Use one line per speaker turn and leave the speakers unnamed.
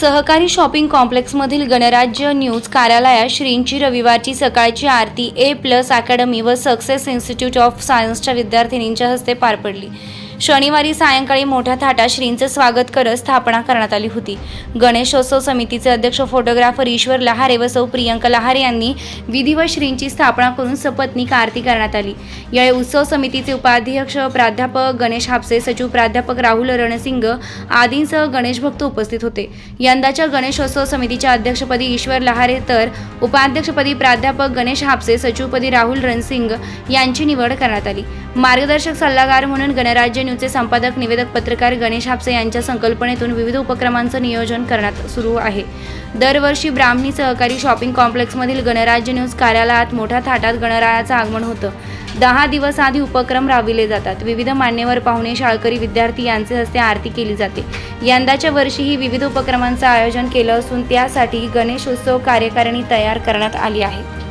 सहकारी शॉपिंग कॉम्प्लेक्समधील गणराज्य न्यूज कार्यालयात श्रींची रविवारची सकाळची आरती ए प्लस अकॅडमी व सक्सेस इन्स्टिट्यूट ऑफ सायन्सच्या विद्यार्थिनींच्या हस्ते पार पडली. शनिवारी सायंकाळी मोठ्या थाटात श्रींचं स्वागत करत स्थापना करण्यात आली होती. गणेशोत्सव समितीचे अध्यक्ष फोटोग्राफर ईश्वर लहारे व सौ प्रियंका लहारे यांनी विधिवत श्रींची स्थापना करून सपत्नीक आरती करण्यात आली. यावेळी उत्सव समितीचे उपाध्यक्ष प्राध्यापक गणेश हापसे सचिव प्राध्यापक राहुल रणसिंग आदींसह गणेश भक्त उपस्थित होते. यंदाच्या गणेशोत्सव समितीच्या अध्यक्षपदी ईश्वर लहारे तर उपाध्यक्षपदी प्राध्यापक गणेश हापसे सचिवपदी राहुल रणसिंग यांची निवड करण्यात आली. मार्गदर्शक सल्लागार म्हणून गणराज्य न्यूजचे संपादक निवेदक पत्रकार गणेश हापसे यांच्या संकल्पनेतून विविध उपक्रमांचं नियोजन करण्यात सुरू आहे. दरवर्षी ब्राह्मणी सहकारी शॉपिंग कॉम्प्लेक्समधील गणराज्य न्यूज कार्यालयात मोठ्या थाटात गणरायाचं आगमन होतं. दहा दिवस आधी उपक्रम राबविले जातात. विविध मान्यवर पाहुणे शाळकरी विद्यार्थी यांचे हस्ते आरती केली जाते. यंदाच्या वर्षीही विविध उपक्रमांचं आयोजन केलं असून त्यासाठी गणेशोत्सव कार्यकारिणी तयार करण्यात आली आहे.